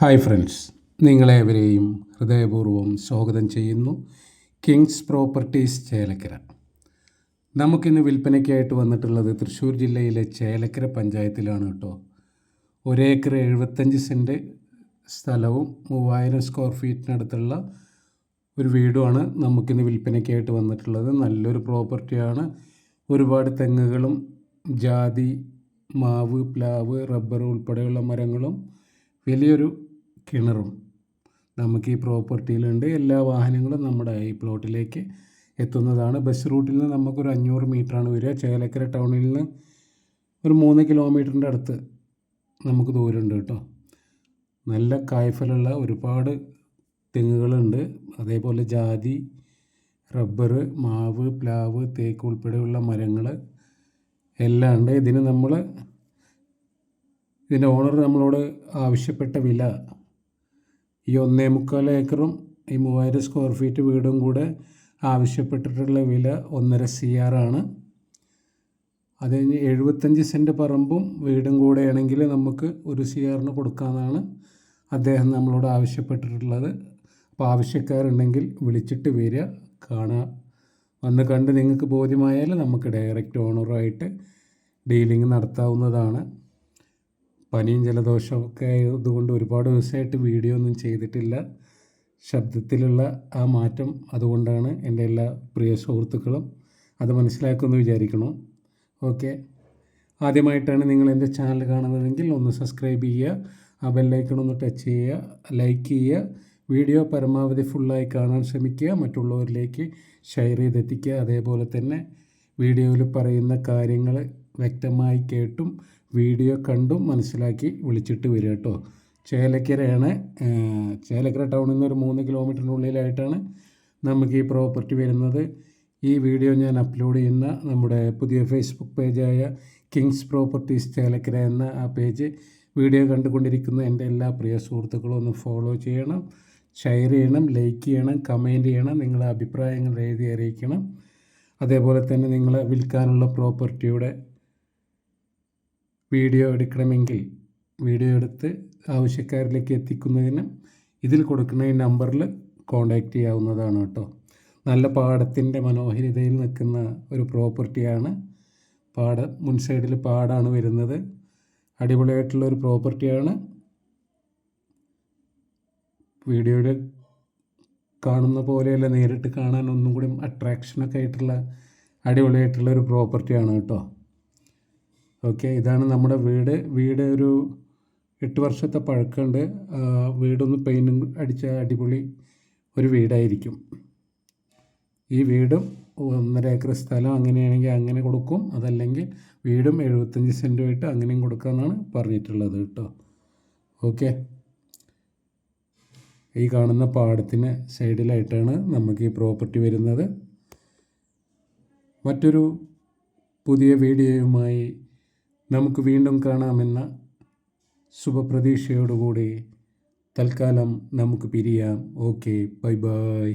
Hi friends നിങ്ങളേവരെയും ഹൃദയപൂർവം സ്വാഗതം ചെയ്യുന്നു Kings properties Chelakkara. നമുക്കിന്ന് വിൽപ്പനയ്ക്കായിട്ട് വന്നിട്ടുള്ളത് തൃശ്ശൂർ ജില്ലയിലെ ചേലക്കര പഞ്ചായത്തിലാണ് കേട്ടോ. ഒരേക്കർ എഴുപത്തഞ്ച് സെന്റ് സ്ഥലവും മൂവായിരം സ്ക്വയർ ഫീറ്റിനടുത്തുള്ള ഒരു വീടുമാണ് നമുക്കിന്ന് വിൽപ്പനയ്ക്കായിട്ട് വന്നിട്ടുള്ളത്. നല്ലൊരു പ്രോപ്പർട്ടിയാണ്. ഒരുപാട് തെങ്ങുകളും ജാതി മാവ് പ്ലാവ് റബ്ബർ ഉൾപ്പെടെയുള്ള മരങ്ങളും വലിയൊരു കിണറും. നമുക്ക് ഈ പ്രോപ്പർട്ടിയിലുണ്ട്. എല്ലാ വാഹനങ്ങളും നമ്മുടെ ഈ പ്ലോട്ടിലേക്ക് എത്തുന്നതാണ്. ബസ് റൂട്ടിൽ നിന്ന് നമുക്കൊരു അഞ്ഞൂറ് മീറ്ററാണ് വരിക. ചേലക്കര ടൗണിൽ നിന്ന് ഒരു മൂന്ന് കിലോമീറ്ററിന്റെ അടുത്ത് നമുക്ക് ദൂരമുണ്ട് കേട്ടോ. നല്ല കായ്ഫലുള്ള ഒരുപാട് തെങ്ങുകളുണ്ട്. അതേപോലെ ജാതി റബ്ബർ മാവ് പ്ലാവ് തേക്ക് ഉൾപ്പെടെയുള്ള മരങ്ങൾ എല്ലാം ഉണ്ട്. ഇതിന് നമ്മൾ ഇതിന്റെ ഓണർ നമ്മളോട് ആവശ്യപ്പെട്ട വില ഈ ഒന്നേ മുക്കാൽ ഏക്കറും ഈ മൂവായിരം സ്ക്വയർ ഫീറ്റ് വീടും കൂടെ ആവശ്യപ്പെട്ടിട്ടുള്ള വില ഒന്നര സി ആണ്. അത് കഴിഞ്ഞ് എഴുപത്തഞ്ച് സെന്റ് പറമ്പും വീടും കൂടെയാണെങ്കിൽ നമുക്ക് ഒരു സി ആറിന് കൊടുക്കാമെന്നാണ് അദ്ദേഹം നമ്മളോട് ആവശ്യപ്പെട്ടിട്ടുള്ളത്. അപ്പോൾ ആവശ്യക്കാരുണ്ടെങ്കിൽ വിളിച്ചിട്ട് വരിക കാണുക. വന്ന് കണ്ട് നിങ്ങൾക്ക് ബോധ്യമായാൽ നമുക്ക് ഡയറക്റ്റ് ഓണറുമായിട്ട് ഡീലിംഗ് നടത്താവുന്നതാണ്. പനിയും ജലദോഷവും ഒക്കെ ആയതുകൊണ്ട് ഒരുപാട് ദിവസമായിട്ട് വീഡിയോ ഒന്നും ചെയ്തിട്ടില്ല. ശബ്ദത്തിലുള്ള ആ മാറ്റം അതുകൊണ്ടാണ് എന്റെ എല്ലാ പ്രിയ സുഹൃത്തുക്കളും അത് മനസ്സിലാക്കുമെന്ന് വിചാരിക്കണം ഓക്കെ. ആദ്യമായിട്ടാണ് നിങ്ങൾ എന്റെ ചാനൽ കാണുന്നതെങ്കിൽ ഒന്ന് സബ്സ്ക്രൈബ് ചെയ്യുക ആ ബെല്ലൈക്കൺ ഒന്ന് ടച്ച് ചെയ്യുക ലൈക്ക് ചെയ്യുക വീഡിയോ പരമാവധി ഫുള്ളായി കാണാൻ ശ്രമിക്കുക മറ്റുള്ളവരിലേക്ക് ഷെയർ ചെയ്തെത്തിക്കുക. അതേപോലെ തന്നെ വീഡിയോയിൽ പറയുന്ന കാര്യങ്ങൾ വ്യക്തമായി കേട്ടും വീഡിയോ കണ്ടും മനസ്സിലാക്കി വിളിച്ചിട്ട് വരിക കേട്ടോ. ചേലക്കരയാണ് ചേലക്കര ടൗണിൽ നിന്ന് ഒരു മൂന്ന് കിലോമീറ്ററിനുള്ളിലായിട്ടാണ് നമുക്ക് ഈ പ്രോപ്പർട്ടി വരുന്നത്. ഈ വീഡിയോ ഞാൻ അപ്ലോഡ് ചെയ്യുന്ന നമ്മുടെ പുതിയ ഫേസ്ബുക്ക് പേജായ കിങ്സ് പ്രോപ്പർട്ടീസ് ചേലക്കര എന്ന ആ പേജ് വീഡിയോ കണ്ടുകൊണ്ടിരിക്കുന്ന എന്റെ എല്ലാ പ്രിയ സുഹൃത്തുക്കളും ഒന്ന് ഫോളോ ചെയ്യണം ഷെയർ ചെയ്യണം ലൈക്ക് ചെയ്യണം കമന്റ് ചെയ്യണം നിങ്ങളുടെ അഭിപ്രായങ്ങൾ എഴുതി അറിയിക്കണം. അതേപോലെ തന്നെ നിങ്ങളെ വിൽക്കാനുള്ള പ്രോപ്പർട്ടിയുടെ വീഡിയോ എടുക്കണമെങ്കിൽ വീഡിയോ എടുത്ത് ആവശ്യക്കാരിലേക്ക് എത്തിക്കുന്നതിന് ഇതിൽ കൊടുക്കുന്ന ഈ നമ്പറിൽ കോൺടാക്റ്റ് ചെയ്യാവുന്നതാണ് കേട്ടോ. നല്ല പാടത്തിന്റെ മനോഹരിതയിൽ നിൽക്കുന്ന ഒരു പ്രോപ്പർട്ടിയാണ്. പാട മുൻ സൈഡിൽ പാടാണ് വരുന്നത്. അടിപൊളിയായിട്ടുള്ള ഒരു പ്രോപ്പർട്ടിയാണ്. വീഡിയോയിൽ കാണുന്ന പോലെയല്ല നേരിട്ട് കാണാൻ ഒന്നും കൂടി അട്രാക്ഷനൊക്കെ ആയിട്ടുള്ള അടിപൊളിയായിട്ടുള്ള ഒരു പ്രോപ്പർട്ടിയാണ് കേട്ടോ. ഓക്കെ ഇതാണ് നമ്മുടെ വീട്. വീട് ഒരു എട്ട് വർഷത്തെ പഴക്കമുണ്ട്. വീടൊന്ന് പെയിന്റും അടിച്ച അടിപൊളി ഒരു വീടായിരിക്കും. ഈ വീടും ഒന്നര ഏക്കർ സ്ഥലം അങ്ങനെയാണെങ്കിൽ അങ്ങനെ കൊടുക്കും. അതല്ലെങ്കിൽ വീടും എഴുപത്തഞ്ച് സെന്റുമായിട്ട് അങ്ങനെയും കൊടുക്കാമെന്നാണ് പറഞ്ഞിട്ടുള്ളത് കേട്ടോ. ഓക്കെ. ഈ കാണുന്ന പാടത്തിന് സൈഡിലായിട്ടാണ് നമുക്ക് ഈ പ്രോപ്പർട്ടി വരുന്നത്. മറ്റൊരു പുതിയ വീഡിയോയുമായി നമുക്ക് വീണ്ടും കാണാമെന്ന ശുഭപ്രതീക്ഷയോടുകൂടി തൽക്കാലം നമുക്ക് പിരിയാം. Okay bye bye.